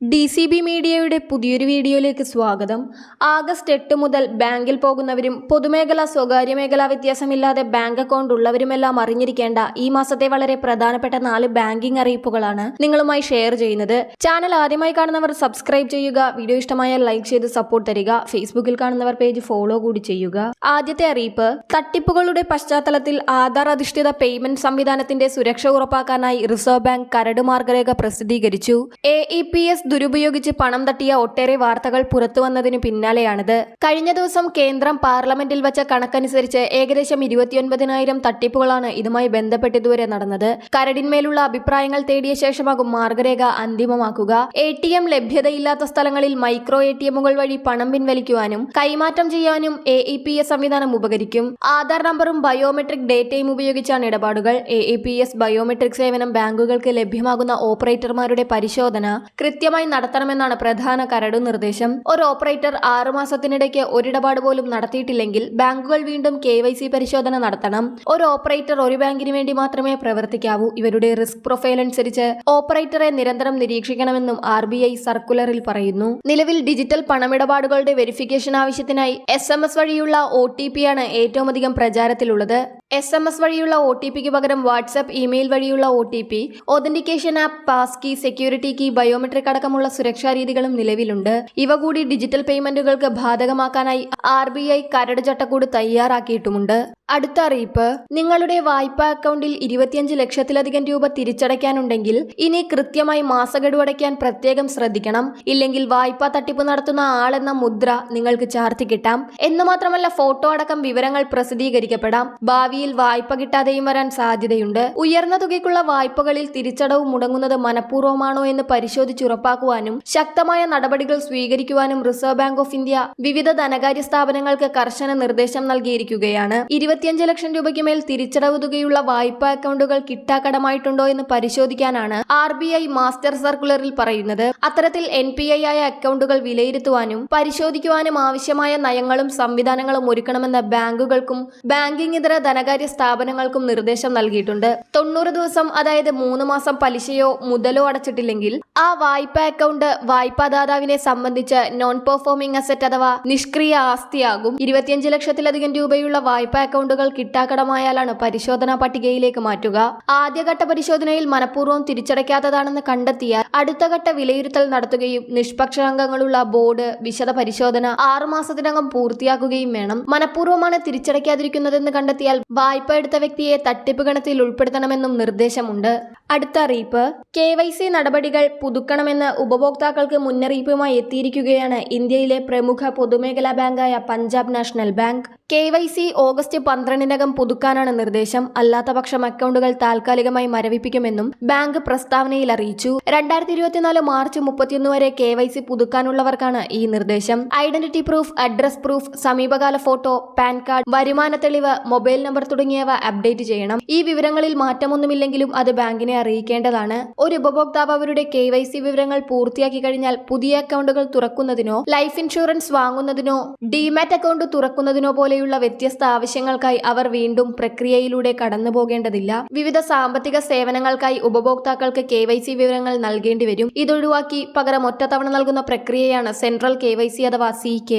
D C B മീഡിയയുടെ പുതിയൊരു വീഡിയോയിലേക്ക് സ്വാഗതം. ആഗസ്റ്റ് എട്ട് മുതൽ ബാങ്കിൽ പോകുന്നവരും പൊതുമേഖല സ്വകാര്യ മേഖല വ്യത്യാസമില്ലാതെ ബാങ്ക് അക്കൗണ്ട് ഉള്ളവരുമെല്ലാം അറിഞ്ഞിരിക്കേണ്ട ഈ മാസത്തെ വളരെ പ്രധാനപ്പെട്ട നാല് ബാങ്കിംഗ് അറിയിപ്പുകളാണ് നിങ്ങളുമായി ഷെയർ ചെയ്യുന്നത്. ചാനൽ ആദ്യമായി കാണുന്നവർ സബ്സ്ക്രൈബ് ചെയ്യുക വീഡിയോ ഇഷ്ടമായാൽ ലൈക്ക് ചെയ്ത് സപ്പോർട്ട് തരിക ഫേസ്ബുക്കിൽ കാണുന്നവർ പേജ് ഫോളോ കൂടി ചെയ്യുക. ആദ്യത്തെ അറിയിപ്പ് തട്ടിപ്പുകളുടെ പശ്ചാത്തലത്തിൽ ആധാർ അധിഷ്ഠിത പേയ്മെന്റ് സംവിധാനത്തിന്റെ സുരക്ഷ ഉറപ്പാക്കാനായി റിസർവ് ബാങ്ക് കരട് മാർഗരേഖ പ്രസിദ്ധീകരിച്ചു. എ ഇ പി എസ് ദുരുപയോഗിച്ച് പണം തട്ടിയ ഒട്ടേറെ വാർത്തകൾ പുറത്തുവന്നതിനു പിന്നാലെയാണിത്. കഴിഞ്ഞ ദിവസം കേന്ദ്രം പാർലമെന്റിൽ വച്ച കണക്കനുസരിച്ച് ഏകദേശം ഇരുപത്തിയൊൻപതിനായിരം തട്ടിപ്പുകളാണ് ഇതുമായി ബന്ധപ്പെട്ട് ഇതുവരെ നടന്നത്. കരടിന്മേലുള്ള അഭിപ്രായങ്ങൾ തേടിയ ശേഷമാകും മാർഗരേഖ അന്തിമമാക്കുക. എ ടി എം ലഭ്യതയില്ലാത്ത സ്ഥലങ്ങളിൽ മൈക്രോ എ ടി എമ്മുകൾ വഴി പണം പിൻവലിക്കുവാനും കൈമാറ്റം ചെയ്യാനും എ ഇ പി എസ് സംവിധാനം ഉപകരിക്കും. ആധാർ നമ്പറും ബയോമെട്രിക് ഡേറ്റയും ഉപയോഗിച്ചാണ് ഇടപാടുകൾ. A E P S biometric സേവനം ബാങ്കുകൾക്ക് ലഭ്യമാകുന്ന ഓപ്പറേറ്റർമാരുടെ പരിശോധന. കൃത്യമായി നടത്തണമെന്നാണ് പ്രധാന കരട് നിർദ്ദേശം. ഒരു ഓപ്പറേറ്റർ ആറുമാസത്തിനിടയ്ക്ക് ഒരിടപാട് പോലും നടത്തിയിട്ടില്ലെങ്കിൽ ബാങ്കുകൾ വീണ്ടും കെ പരിശോധന നടത്തണം. ഒരു ഓപ്പറേറ്റർ ഒരു ബാങ്കിന് വേണ്ടി മാത്രമേ പ്രവർത്തിക്കാവൂ. ഇവരുടെ റിസ്ക് പ്രൊഫൈൽ അനുസരിച്ച് ഓപ്പറേറ്ററെ നിരന്തരം നിരീക്ഷിക്കണമെന്നും ആർ സർക്കുലറിൽ പറയുന്നു. നിലവിൽ ഡിജിറ്റൽ പണമിടപാടുകളുടെ വെരിഫിക്കേഷൻ ആവശ്യത്തിനായി എസ് വഴിയുള്ള ഒ ആണ് ഏറ്റവും അധികം പ്രചാരത്തിലുള്ളത്. എസ് എം എസ് വഴിയുള്ള ഒ ടി പിക്ക് പകരം വാട്സ്ആപ്പ് ഇമെയിൽ വഴിയുള്ള O T P authentication app pass key security key biometric അടക്കമുള്ള സുരക്ഷാ രീതികളും നിലവിലുണ്ട്. ഇവ കൂടി ഡിജിറ്റൽ പേയ്മെന്റുകൾക്ക് ബാധകമാക്കാനായി ആർ ബി ഐ കരട് ചട്ടക്കൂട് തയ്യാറാക്കിയിട്ടുമുണ്ട്. അടുത്ത അറിയിപ്പ്. നിങ്ങളുടെ വായ്പാ അക്കൗണ്ടിൽ ഇരുപത്തിയഞ്ച് ലക്ഷത്തിലധികം രൂപ തിരിച്ചടയ്ക്കാനുണ്ടെങ്കിൽ ഇനി കൃത്യമായി മാസഗഡു അടയ്ക്കാൻ പ്രത്യേകം ശ്രദ്ധിക്കണം. ഇല്ലെങ്കിൽ വായ്പാ തട്ടിപ്പ് നടത്തുന്ന ആളെന്ന മുദ്ര നിങ്ങൾക്ക് ചാർത്തി കിട്ടാം. എന്ന് മാത്രമല്ല ഫോട്ടോ അടക്കം വിവരങ്ങൾ പ്രസിദ്ധീകരിക്കപ്പെടാം. ഭാവിയിൽ വായ്പ കിട്ടാതെയും വരാൻ സാധ്യതയുണ്ട്. ഉയർന്ന തുകയ്ക്കുള്ള വായ്പകളിൽ തിരിച്ചടവ് മുടങ്ങുന്നത് മനഃപൂർവമാണോ എന്ന് പരിശോധിച്ചുറപ്പാക്കുവാനും ശക്തമായ നടപടികൾ സ്വീകരിക്കുവാനും റിസർവ് ബാങ്ക് ഓഫ് ഇന്ത്യ വിവിധ ധനകാര്യ സ്ഥാപനങ്ങൾക്ക് കർശന നിർദ്ദേശം നൽകിയിരിക്കുകയാണ്. ഇരുപത്തിയഞ്ച് ലക്ഷം രൂപയ്ക്ക് മേൽ തിരിച്ചടവ് തുകയുള്ള വായ്പാ അക്കൗണ്ടുകൾ കിട്ടാക്കടമായിട്ടുണ്ടോ എന്ന് പരിശോധിക്കാനാണ് ആർ ബി ഐ മാസ്റ്റർ സർക്കുലറിൽ പറയുന്നത്. അത്തരത്തിൽ എൻ പി ഐ ആയ അക്കൗണ്ടുകൾ വിലയിരുത്തുവാനും പരിശോധിക്കുവാനും ആവശ്യമായ നയങ്ങളും സംവിധാനങ്ങളും ഒരുക്കണമെന്ന് ബാങ്കുകൾക്കും ബാങ്കിംഗ് ഇതര ധനകാര്യ സ്ഥാപനങ്ങൾക്കും നിർദ്ദേശം നൽകിയിട്ടുണ്ട്. തൊണ്ണൂറ് ദിവസം അതായത് മൂന്ന് മാസം പലിശയോ മുതലോ അടച്ചിട്ടില്ലെങ്കിൽ ആ വായ്പ അക്കൗണ്ട് വായ്പാദാതാവിനെ സംബന്ധിച്ച് നോൺ പെർഫോമിംഗ് അസറ്റ് അഥവാ നിഷ്ക്രിയ ആസ്തിയാകും. ഇരുപത്തിയഞ്ച് ലക്ഷത്തിലധികം രൂപയുള്ള വായ്പ അക്കൗണ്ടുകൾ കിട്ടാക്കടമായാലാണ് പരിശോധനാ പട്ടികയിലേക്ക് മാറ്റുക. ആദ്യഘട്ട പരിശോധനയിൽ മനഃപൂർവം തിരിച്ചടയ്ക്കാത്തതാണെന്ന് കണ്ടെത്തിയാൽ അടുത്ത ഘട്ട വിലയിരുത്തൽ നടത്തുകയും നിഷ്പക്ഷ അംഗങ്ങളുള്ള ബോർഡ് വിശദ പരിശോധന ആറുമാസത്തിനകം പൂർത്തിയാക്കുകയും വേണം. മനഃപൂർവമാണ് തിരിച്ചടയ്ക്കാതിരിക്കുന്നതെന്ന് കണ്ടെത്തിയാൽ വായ്പ എടുത്ത വ്യക്തിയെ തട്ടിപ്പ് ഗണത്തിൽ ഉൾപ്പെടുത്തണമെന്നും നിർദ്ദേശമുണ്ട്. അടുത്ത അറിയിപ്പ്. കെ വൈ സി നടപടികൾ പുതുക്കണമെന്ന് ഉപഭോക്താക്കൾക്ക് മുന്നറിയിപ്പുമായി എത്തിയിരിക്കുകയാണ് ഇന്ത്യയിലെ പ്രമുഖ പൊതുമേഖലാ ബാങ്കായ Punjab national bank. K Y C August പന്ത്രണ്ടിനകം പുതുക്കാനാണ് നിർദ്ദേശം. അല്ലാത്തപക്ഷം അക്കൗണ്ടുകൾ താൽക്കാലികമായി മരവിപ്പിക്കുമെന്നും ബാങ്ക് പ്രസ്താവനയിൽ അറിയിച്ചു. രണ്ടായിരത്തി ഇരുപത്തിനാല് മാർച്ച് മുപ്പത്തിയൊന്ന് വരെ കെ വൈ സി പുതുക്കാനുള്ളവർക്കാണ് ഈ നിർദ്ദേശം. ഐഡന്റിറ്റി പ്രൂഫ് അഡ്രസ് പ്രൂഫ് സമീപകാല ഫോട്ടോ പാൻ കാർഡ് വരുമാന തെളിവ് മൊബൈൽ നമ്പർ തുടങ്ങിയവ അപ്ഡേറ്റ് ചെയ്യണം. ഈ വിവരങ്ങളിൽ മാറ്റമൊന്നുമില്ലെങ്കിലും അത് ബാങ്കിനെ അറിയിക്കേണ്ടതാണ്. ഒരു ഉപഭോക്താവ് അവരുടെ കെ വൈ സി വിവരങ്ങൾ പൂർത്തിയാക്കി കഴിഞ്ഞാൽ പുതിയ അക്കൗണ്ടുകൾ തുറക്കുന്നതിനോ ലൈഫ് ഇൻഷുറൻസ് വാങ്ങുന്നതിനോ ഡിമാറ്റ് അക്കൗണ്ട് തുറക്കുന്നതിനോ പോലെയുള്ള വ്യത്യസ്ത ആവശ്യങ്ങൾക്കായി അവർ വീണ്ടും പ്രക്രിയയിലൂടെ കടന്നു പോകേണ്ടതില്ല വിവിധ സാമ്പത്തിക സേവനങ്ങൾക്കായി ഉപഭോക്താക്കൾക്ക് കെ വിവരങ്ങൾ നൽകേണ്ടി വരും ഇതൊഴിവാക്കി പകരം ഒറ്റത്തവണ നൽകുന്ന പ്രക്രിയയാണ് സെൻട്രൽ കെ അഥവാ C K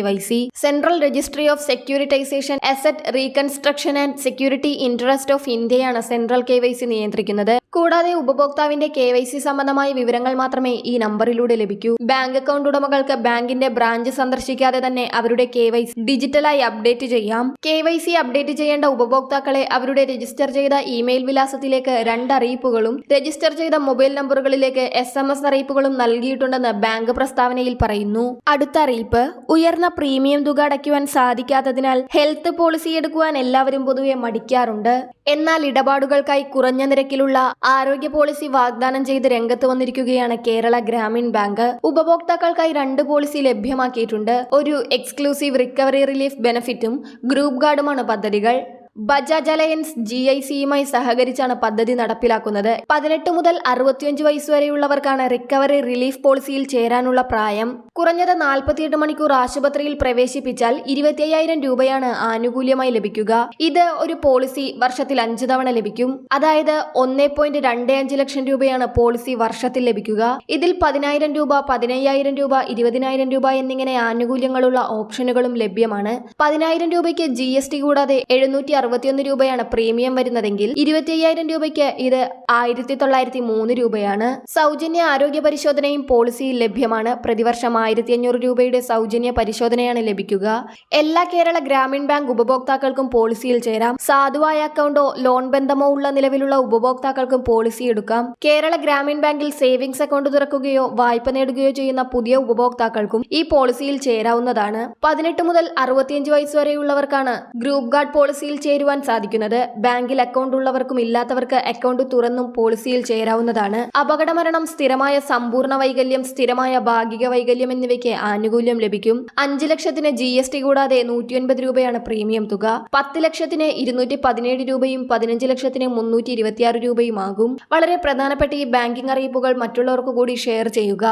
central registry of securitisation asset reconstruction and security interest of ഇന്ത്യയാണ് സെൻട്രൽ കെ നിയന്ത്രിക്കുന്നത്. കൂടാതെ ഉപഭോക്താവിന്റെ കെ സംബന്ധമായ വിവരങ്ങൾ മാത്രമേ ഈ നമ്പറിലൂടെ ലഭിക്കൂ. ബാങ്ക് അക്കൗണ്ട് ഉടമകൾക്ക് ബാങ്കിന്റെ ബ്രാഞ്ച് സന്ദർശിക്കാതെ തന്നെ അവരുടെ കെ ഡിജിറ്റലായി അപ്ഡേറ്റ് ചെയ്യാം കെ വൈ സി അപ്ഡേറ്റ് ചെയ്യേണ്ട ഉപഭോക്താക്കളെ അവരുടെ രജിസ്റ്റർ ചെയ്ത ഇമെയിൽ വിലാസത്തിലേക്ക് രണ്ട് അറിയിപ്പുകളും രജിസ്റ്റർ ചെയ്ത മൊബൈൽ നമ്പറുകളിലേക്ക് എസ് എം എസ് അറിയിപ്പുകളും നൽകിയിട്ടുണ്ടെന്ന് ബാങ്ക് പ്രസ്താവനയിൽ പറയുന്നു. അടുത്ത അറിയിപ്പ് ഉയർന്ന പ്രീമിയം തുക അടയ്ക്കുവാൻ സാധിക്കാത്തതിനാൽ ഹെൽത്ത് പോളിസി എടുക്കുവാൻ എല്ലാവരും പൊതുവെ മടിക്കാറുണ്ട്. എന്നാൽ ഇടപാടുകൾക്കായി കുറഞ്ഞ നിരക്കിലുള്ള ആരോഗ്യ പോളിസി വാഗ്ദാനം ചെയ്ത് രംഗത്ത് വന്നിരിക്കുകയാണ് കേരള ഗ്രാമീൺ ബാങ്ക്. ഉപഭോക്താക്കൾക്കായി രണ്ട് പോളിസി ലഭ്യമാക്കിയിട്ടുണ്ട്. ഒരു എക്സ്ക്ലൂസീവ് റിക്കവറി റിലീഫ് ബെനഫിറ്റും ഗ്രൂപ്പ് ഗാർഡുമാണ് പദ്ധതികൾ. ബജാജ് അലയൻസ് ജി ഐ സിയുമായി സഹകരിച്ചാണ് പദ്ധതി നടപ്പിലാക്കുന്നത്. പതിനെട്ട് മുതൽ അറുപത്തിയഞ്ച് വയസ്സ് വരെയുള്ളവർക്കാണ് റിക്കവറി റിലീഫ് പോളിസിയിൽ ചേരാനുള്ള പ്രായം. കുറഞ്ഞത് നാൽപ്പത്തിയെട്ട് മണിക്കൂർ ആശുപത്രിയിൽ പ്രവേശിപ്പിച്ചാൽ ഇരുപത്തി അയ്യായിരം രൂപയാണ് ആനുകൂല്യമായി ലഭിക്കുക. ഇത് ഒരു പോളിസി വർഷത്തിൽ അഞ്ച് തവണ ലഭിക്കും. അതായത് ഒന്നേ പോയിന്റ് രണ്ട് അഞ്ച് ലക്ഷം രൂപയാണ് പോളിസി വർഷത്തിൽ ലഭിക്കുക. ഇതിൽ പതിനായിരം രൂപ പതിനയ്യായിരം രൂപ ഇരുപതിനായിരം രൂപ എന്നിങ്ങനെ ആനുകൂല്യങ്ങളുള്ള ഓപ്ഷനുകളും ലഭ്യമാണ്. പതിനായിരം രൂപയ്ക്ക് ജി എസ് ടി കൂടാതെ എഴുന്നൂറ്റി അറുപത്തിയൊന്ന് രൂപയാണ് പ്രീമിയം വരുന്നതെങ്കിൽ ഇരുപത്തി അയ്യായിരം രൂപയ്ക്ക് ഇത് ആയിരത്തി തൊള്ളായിരത്തി മൂന്ന് രൂപയാണ്. സൗജന്യ ആരോഗ്യ പരിശോധനയും പോളിസിയിൽ ലഭ്യമാണ്. പ്രതിവർഷം ആയിരത്തി അഞ്ഞൂറ് രൂപയുടെ സൗജന്യ പരിശോധനയാണ് ലഭിക്കുക. എല്ലാ കേരള ഗ്രാമീൺ ബാങ്ക് ഉപഭോക്താക്കൾക്കും പോളിസിയിൽ ചേരാം. സാധുവായ അക്കൗണ്ടോ ലോൺ ബന്ധമോ ഉള്ള നിലവിലുള്ള ഉപഭോക്താക്കൾക്കും പോളിസി എടുക്കാം. കേരള ഗ്രാമീൺ ബാങ്കിൽ സേവിങ്സ് അക്കൗണ്ട് തുറക്കുകയോ വായ്പ നേടുകയോ ചെയ്യുന്ന പുതിയ ഉപഭോക്താക്കൾക്കും ഈ പോളിസിയിൽ ചേരാവുന്നതാണ്. പതിനെട്ട് മുതൽ അറുപത്തിയഞ്ച് വയസ്സ് വരെയുള്ളവർക്കാണ് ഗ്രൂപ്പ് ഗാർഡ് പോളിസിയിൽ ചേരുവാൻ സാധിക്കുന്നത്. ബാങ്കിൽ അക്കൗണ്ട് ഉള്ളവർക്കും ഇല്ലാത്തവർക്ക് അക്കൗണ്ട് തുറന്നും പോളിസിയിൽ ചേരാവുന്നതാണ്. അപകടമരണം സ്ഥിരമായ സമ്പൂർണ വൈകല്യം സ്ഥിരമായ ഭാഗിക വൈകല്യം എന്നിവയ്ക്ക് ആനുകൂല്യം ലഭിക്കും. അഞ്ച് ലക്ഷത്തിന് ജി എസ് ടി കൂടാതെ നൂറ്റിയൊൻപത് രൂപയാണ് പ്രീമിയം തുക. പത്ത് ലക്ഷത്തിന് ഇരുന്നൂറ്റി പതിനേഴ് രൂപയും പതിനഞ്ച് ലക്ഷത്തിന് മുന്നൂറ്റി ഇരുപത്തിയാറ് രൂപയും ആകും. വളരെ പ്രധാനപ്പെട്ട ഈ ബാങ്കിംഗ് അറിയിപ്പുകൾ മറ്റുള്ളവർക്ക് കൂടി ഷെയർ ചെയ്യുക.